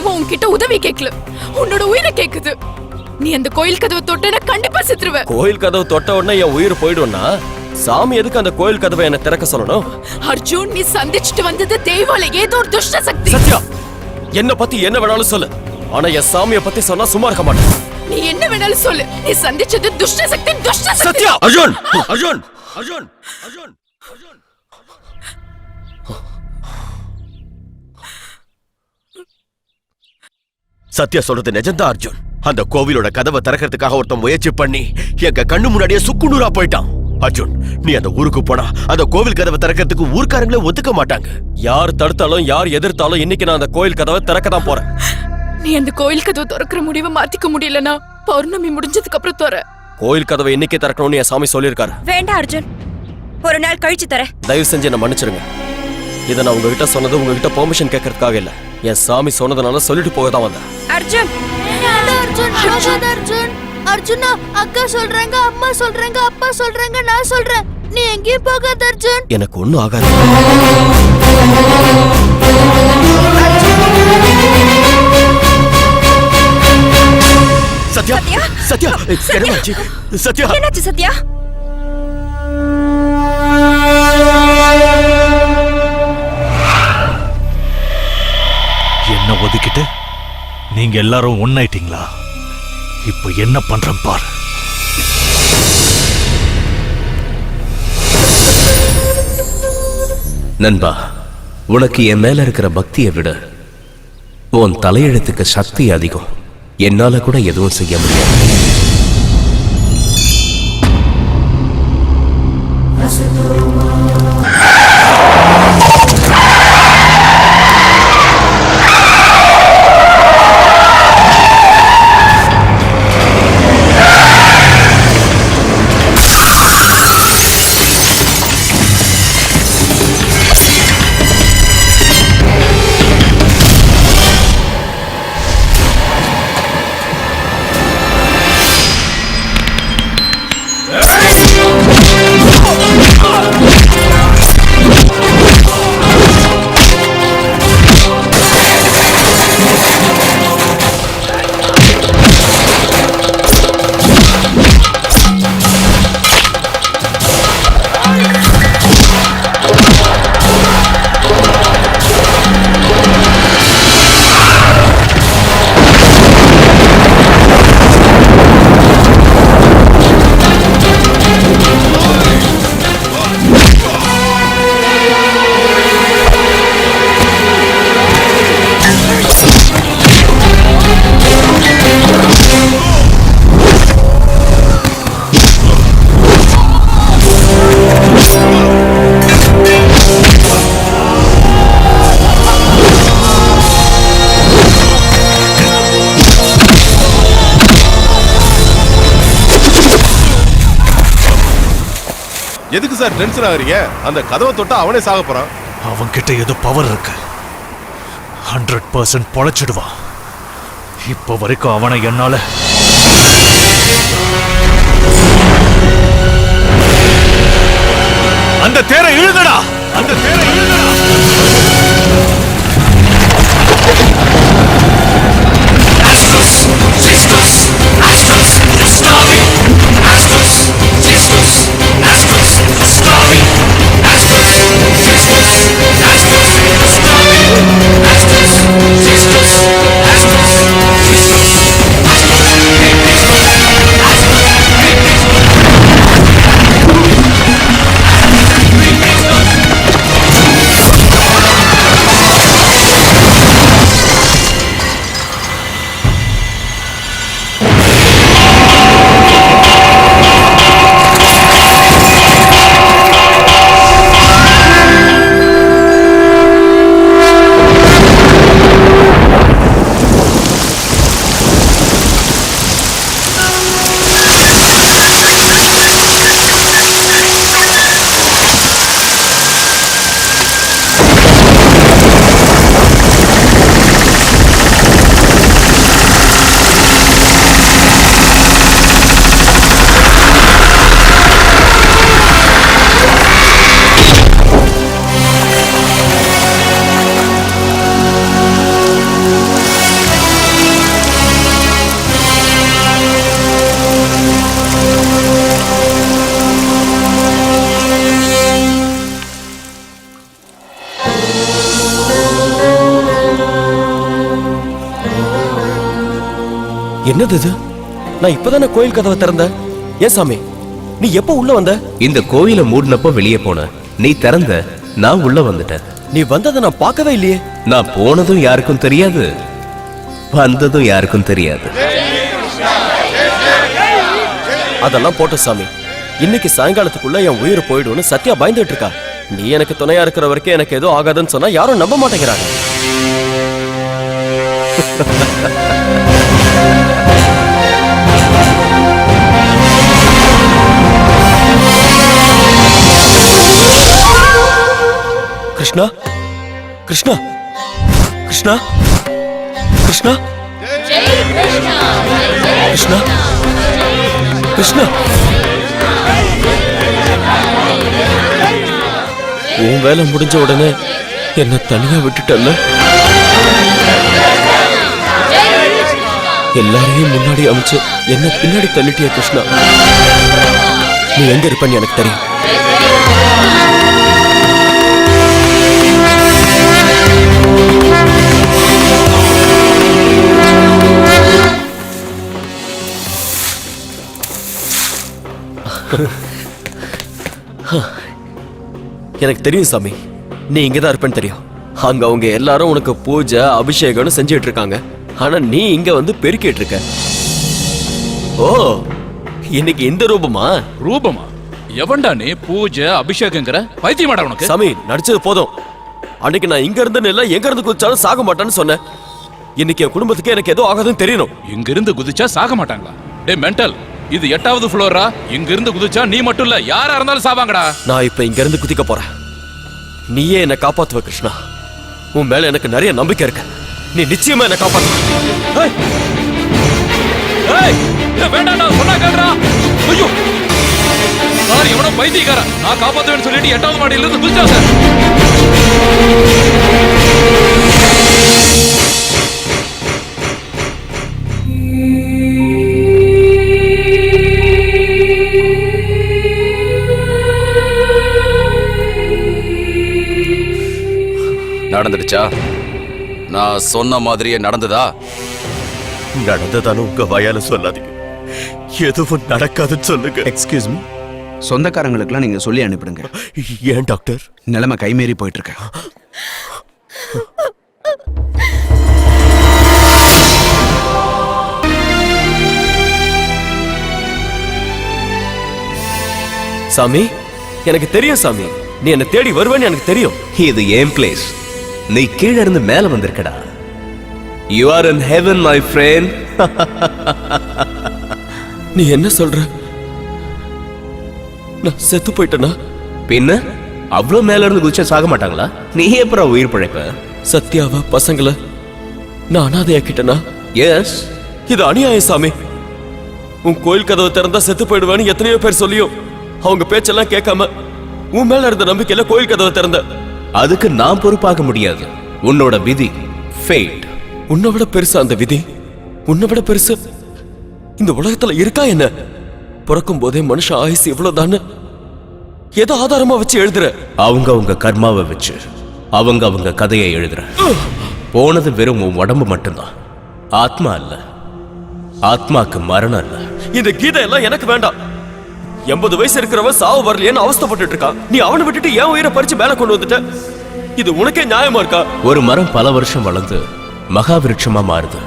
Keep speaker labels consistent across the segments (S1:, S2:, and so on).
S1: தெய்வம் உன்கிட்ட உதவி கேட்கல. உன்னோட உயிரை கேக்குது. நீ அந்த கோயில் கதவை தொட்டனா கண்டிப்பா செத்துருவ.
S2: கோயில் கதவு தொட்ட உடனே என் உயிர் போயிடும்னா? சாமி எதுக்கு அந்த கோயில் கதவை என்ன திறக்க சொல்லணும்?
S1: அர்ஜுன் நீ சந்திச்சுட்டு வந்தது தெய்வம் இல்ல ஏதோ ஒரு துஷ்ட சக்தி.
S2: சத்யா என்ன பத்தி என்ன வேணாலும் சொல்லு. ஆனா என் சாமியை பத்தி சொன்னா சும்மா இருக்க மாட்டேன்.
S1: நீ என்ன வேணாலும் சொல்லு. நீ சந்திச்சது துஷ்ட சக்தி துஷ்ட சக்தி.
S2: சத்யா! அர்ஜுன்! அர்ஜுன்! அர்ஜுன்! அர்ஜுன்! சத்யா சொல்றது நிஜம்தான் அர்ஜுன். அந்த கோவிலோட கதவை திறக்கிறதுக்காக ஒருத்தன் முயற்சி பண்ணி எங்க கண்ணு முன்னாடியே சுக்குநூறா போயிட்டான். அர்ஜுன் நீ அந்த ஊருக்கு போனா அந்த கோவில் கதவை திறக்கிறதுக்கு ஊர்க்காரங்களே ஒத்துக்க மாட்டாங்க. யார் தடுத்தாலும் யார் எதிர்த்தாலும் இன்னைக்கு நான் அந்த கோயில் கதவை திறக்க தான் போறேன்.
S1: நீ அந்த கோயில் கதவை திறக்கிற முடிவை மாத்திக்க முடியலனா பௌர்ணமி முடிஞ்சதுக்கு அப்புறம் துற.
S2: கோயில் கதவை இன்னைக்கே திறக்கணும்னு என் சாமி சொல்லியிருக்காரு.
S3: வேண்டாம் அர்ஜுன். ஒரு நாள் கழிச்சு தரேன்.
S2: தயவு செஞ்சு என்ன மன்னிச்சிருங்க. இதை நான் உங்ககிட்ட சொன்னது உங்ககிட்ட பெர்மிஷன் கேட்கறதுக்காக இல்ல. என் சாமி சொன்னதுனால சொல்லிட்டு போக தான் வந்தேன்.
S3: அர்ஜுன்!
S4: அர்ஜுன் போகாத அர்ஜுன். அர்ஜுனா அக்கா சொல்றாங்க அம்மா சொல்றாங்க அப்பா சொல்றாங்க நான் சொல்றேன். நீ எங்கேயும் போகாத அர்ஜுன்.
S2: எனக்கு ஒண்ணும் ஆகாது. சத்யா
S3: சத்யா?
S2: சத்யா சத்யா?
S5: நீங்க எல்லாரும் ஒன்னாயிட்டீங்களா? இப்ப என்ன பண்றேன் பாரு.
S6: நண்பா உனக்கு என் மேல இருக்கிற பக்தியை விட உன் தலையெழுத்துக்கு சக்தி அதிகம். என்னால கூட எதுவும் செய்ய முடியாது.
S7: எதுக்கு சார் டென்ஷன் ஆகுறீங்க? அந்த கதவை தொட்டா அவனே சாக போறான்.
S5: அவன்கிட்ட ஏதோ பவர் இருக்கு. ஹண்ட்ரட் பர்சன்ட் பொழைச்சிடுவான். இப்போ வரைக்கும் அவனை என்னால
S2: என்னது இது? நான் இப்பதானே கோயில் கதவை திறந்தேன். ஏன் சாமி நீ எப்போ உள்ள வந்த?
S6: இந்த கோயிலை மூடினப்போ வெளியே போன. நீ திறந்த நான் உள்ள வந்துட்டேன்.
S2: நீ வந்ததை நான் பார்க்கவே இல்லையே.
S6: நான் போனதும் யாருக்கும் தெரியாது வந்ததும் யாருக்கும் தெரியாது.
S2: அதெல்லாம் போட்ட சாமி இன்னைக்கு சாயங்காலத்துக்குள்ள என் உயிர் போயிடும்னு சத்யா பயந்துட்டு இருக்கா. நீ எனக்கு துணையா இருக்கிற வரைக்கும் எனக்கு எதுவும் ஆகாதுன்னு சொன்னா யாரும் நம்ப மாட்டேங்கிறாங்க. கிருஷ்ணா? கிருஷ்ணா? கிருஷ்ணா? கிருஷ்ணா? கிருஷ்ணா? கிருஷ்ணா? உன் வேலை முடிஞ்ச உடனே என்ன தனியா விட்டுட்டல்ல? எல்லாரையும் முன்னாடி அமைச்சு என்ன பின்னாடி தள்ளிட்டிய கிருஷ்ணா? நீ எங்க இருப்பன்னு எனக்கு தெரியும். எனக்கு தெரியும் சாமி. நீ இங்க தான் இருப்பேன்னு தெரியும். அங்க அவங்க எல்லாரும் உனக்கு பூஜை அபிஷேகம்னு செஞ்சுட்டு இருக்காங்க. ஆனா நீ இங்க வந்து பெருக்கிட்டு இருக்க. ஓ இன்னைக்கு இந்த ரூபமா?
S8: ரூபமா? எவன்டா நீ பூஜை அபிஷேகங்கிற பைத்தியமாடா உனக்கு?
S2: சாமி நடிச்சது போதும். அன்னைக்கு நான் இங்க இருந்து இல்ல எங்க இருந்து குதிச்சாலும் சாக மாட்டேன்னு சொன்னேன். இன்னைக்கு என் குடும்பத்துக்கு எனக்கு ஏதோ ஆகாதுன்னு தெரியணும்.
S8: இங்க இருந்து குதிச்சா சாக மாட்டாங்களா? டே மென்டல் இது எட்டாவது ஃப்ளோரா இங்க இருந்து குதிச்சா நீ மட்டும் இல்ல யாரா இருந்தாலும் சாவாங்கடா.
S2: நான் இப்ப இங்க இருந்து குதிக்க போறேன். நீயே என்ன காப்பாத்துவ கிருஷ்ணா. உன் மேல எனக்கு நிறைய நம்பிக்கை இருக்கு. நீ நிச்சயமா என்ன காப்பாத்து.
S8: வேண்டாம்டா சொன்னா கேளுடா ஐயோ! சார் எவனோ பைத்தியக்காரன். நான் காப்பாத்துவேன்னு சொல்லிட்டு எட்டாவது மாடியில இருந்து குதிச்சா சார்.
S9: நடந்துடுச்சா நான் சொன்ன மாதிரியே நடந்ததா?
S10: நடந்ததானு உங்க வாயால சொல்லாதீங்க. எதுவும் நடக்காதுன்னு சொல்லுங்க.
S2: எக்ஸ்கியூஸ் மீ
S11: சொந்தக்காரங்களுக்கெல்லாம் நீங்க சொல்லி அனுப்பிடுங்க.
S10: ஏன் டாக்டர்?
S11: நிலைமை கைமீறி போயிட்டு இருக்கு
S2: சாமி எனக்கு தெரியும் சாமி. நீ என்ன தேடி வருவேன்னு எனக்கு தெரியும்.
S6: இது ஏன் பிளேஸ் நீ கீழ இருந்து மேல வந்திருக்கடா. You are in heaven my friend
S2: நீ என்ன சொல்ற? நான் செத்து போயிட்டேனா?
S6: பின்ன? அவ்வளோ மேல இருந்து குதிச்சா சாக மாட்டாங்களா? நீ எப்பறம் உயிர் பிழைப்ப?
S2: சத்யாவ பசங்கள? நான் அனாதையாக்கிட்டேனா
S6: எஸ்
S2: இது அநியாயம் சாமி. உன் கோயில் கதவை திறந்தா செத்து போயிடுவேன்னு எத்தனையோ பேர் சொல்லியும். அவங்க பேச்செல்லாம் கேட்காம உன் மேல இருந்த நம்பிக்கையில கோயில் கதவை திறந்த
S6: அதுக்கு நான் பொறுப்பாக முடியாது. உன்னோட விதி ஃபேட்
S2: உன்னை விட பெருசா அந்த விதி? உன்னை விட பெருசு? இந்த உலகத்துல இருக்கா என்ன? பிறக்கும் போதே மனுஷன் ஆயுசு இவ்வளவுதான்னு எதை ஆதாரமா வச்சு எழுதுற.
S6: அவங்க அவங்க கர்மாவை வச்சு அவங்க அவங்க கதையை எழுதுற. போனது வெறும் உன் உடம்பு மட்டும்தான். ஆத்மா இல்ல ஆத்மாக்கு மரணம் இல்ல
S2: இந்த கீதை எல்லாம் எனக்கு வேண்டாம். எண்பது வயசு இருக்கிறவன் சாவு வரலையேன்னு அவஸ்தைப்பட்டுட்டு இருக்கான். நீ அவனை விட்டுட்டு ஏன் உயிரை பறிச்சு மேல கொண்டு வந்துட்ட. இது உனக்கே நியாயமா இருக்கா?
S6: ஒரு மரம் பல வருஷம் வளர்ந்து மகாவிருட்சமா மாறுது.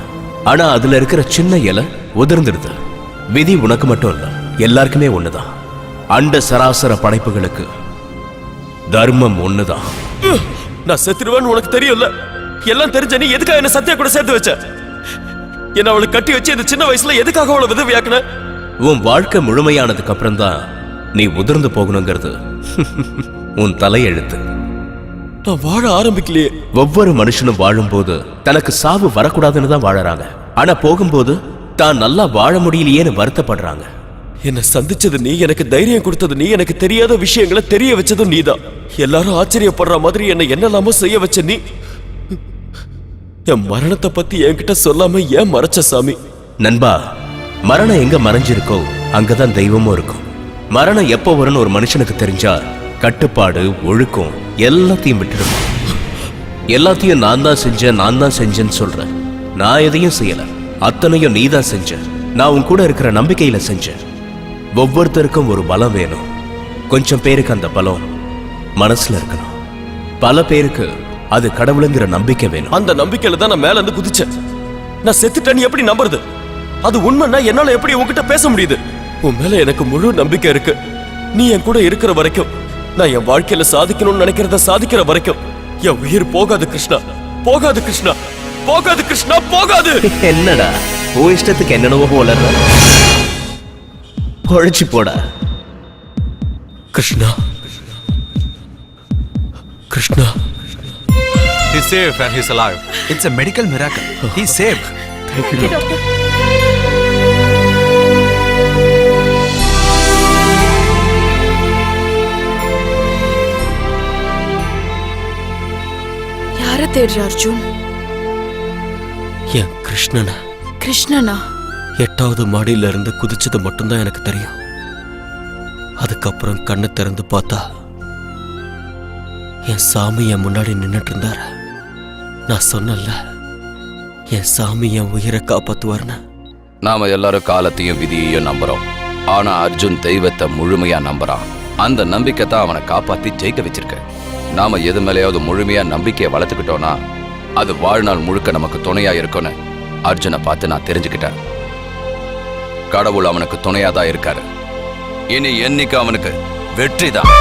S6: ஆனா அதுல இருக்கிற சின்ன இலை உதிர்ந்துடுது. விதி உனக்கு மட்டும் இல்ல எல்லாருக்குமே ஒண்ணுதான். அண்ட சராசர படைப்புகளுக்கு தர்மம் ஒண்ணுதான்.
S2: நான் செத்துருவேன்னு உனக்கு தெரியும்ல? எல்லாம் தெரிஞ்ச நீ எதுக்காக என்ன சத்தியா கூட சேர்த்து வச்ச? என்ன அவளை கட்டி வச்சு இந்த சின்ன வயசுல எதுக்காக அவளை விதவியாக்குன?
S6: உன் வாழ்க்கை முழுமையானதுக்கு அப்புறம் தான் நீ உதிர்ந்து போகணுங்கிறது. உன் தலையெழுத்து.
S2: நான் வாழ ஆரம்பிக்கலையே.
S6: ஒவ்வொரு மனுஷனும் வாழும்போது தனக்கு சாவு வரக்கூடாதுன்னு தான் வாழறாங்க. ஆனா போகும்போது தான் நல்லா வாழ முடியலையேன்னு வருத்தப்படுறாங்க.
S2: என்ன சந்திச்சது நீ எனக்கு தைரியம் கொடுத்தது நீ எனக்கு தெரியாத விஷயங்களை தெரிய வச்சதும் நீதான். எல்லாரும் ஆச்சரியப்படுற மாதிரி என்ன என்னெல்லாமோ செய்ய வச்ச நீ. என் மரணத்தை பத்தி என்கிட்ட சொல்லாம ஏன் மறைச்ச சாமி?
S6: நண்பா மரணம் எங்க மறைஞ்சிருக்கோ அங்கதான் தெய்வமும் இருக்கும். மரணம் எப்போ வரும்னு ஒரு மனுஷனுக்கு தெரிஞ்சா கட்டுப்பாடு ஒழுக்கம் எல்லாத்தையும் விட்டுடும் எல்லாத்தையும் நான் தான் செஞ்சேன் நான் தான் செஞ்சேன்னு சொல்றேன். நான் எதையும் செய்யல. அத்தனையும் நீதான் செஞ்ச. நான் உன் கூட இருக்கிற நம்பிக்கையில செஞ்சேன் ஒவ்வொருத்தருக்கும் ஒரு பலம் வேணும். கொஞ்சம் பேருக்கு அந்த பலம் மனசுல இருக்கணும். பல பேருக்கு அது கடவுளுங்கிற நம்பிக்கை வேணும்.
S2: அந்த நம்பிக்கையில தான் நான் மேல இருந்து குதிச்சேன். நான் செத்துட்டேன்னு எப்படி நம்புறது? அது உண்மைன்னா என்னால எப்படி உன்கிட்ட பேச முடியுது? உன் மேல எனக்கு முழு நம்பிக்கை இருக்கு. நீ என் கூட இருக்கிற வரைக்கும் நான் என் வாழ்க்கையில சாதிக்கணும்னு நினைக்கிறத சாதிக்கிற வரைக்கும் என் உயிர் போகாது கிருஷ்ணா. போகாது கிருஷ்ணா. போகாது கிருஷ்ணா போகாது!
S6: என்னடா? உன் இஷ்டத்துக்கு என்னென்னவோ வளர்ற பொழைச்சு போடா.
S2: Krishna. Krishna.
S5: He's safe and he's alive.
S11: It's a medical miracle. He's saved.
S1: யார தேடுற அர்ஜுன்
S2: என் கிருஷ்ணனை.
S1: கிருஷ்ணனா?
S2: எட்டாவது மாடியில இருந்து குதிச்சது மட்டும்தான் எனக்கு தெரியும். அதுக்கப்புறம் கண்ணை திறந்து பார்த்தா என் சாமி என் முன்னாடி நின்னுட்டு இருந்தாரு நான் சொன்னல என் சாமி என் உயிரை காப்பாத்துவார்னு
S9: நாம எல்லாரும் காலத்தையும் விதியையும் நம்புறோம். ஆனா அர்ஜுன் தெய்வத்தை முழுமையா நம்புறான். அந்த நம்பிக்கை தான் அவனை காப்பாத்தி ஜெயிக்க வச்சிருக்கு. நாம எது மேலேயாவது முழுமையா நம்பிக்கையை வளர்த்துக்கிட்டோம்னா அது வாழ்நாள் முழுக்க நமக்கு துணையா இருக்கும்னு அர்ஜுனை பார்த்து நான் தெரிஞ்சுக்கிட்டேன். கடவுள் அவனுக்கு துணையா தான் இருக்காரு. இனி என்னைக்கு அவனுக்கு வெற்றி தான்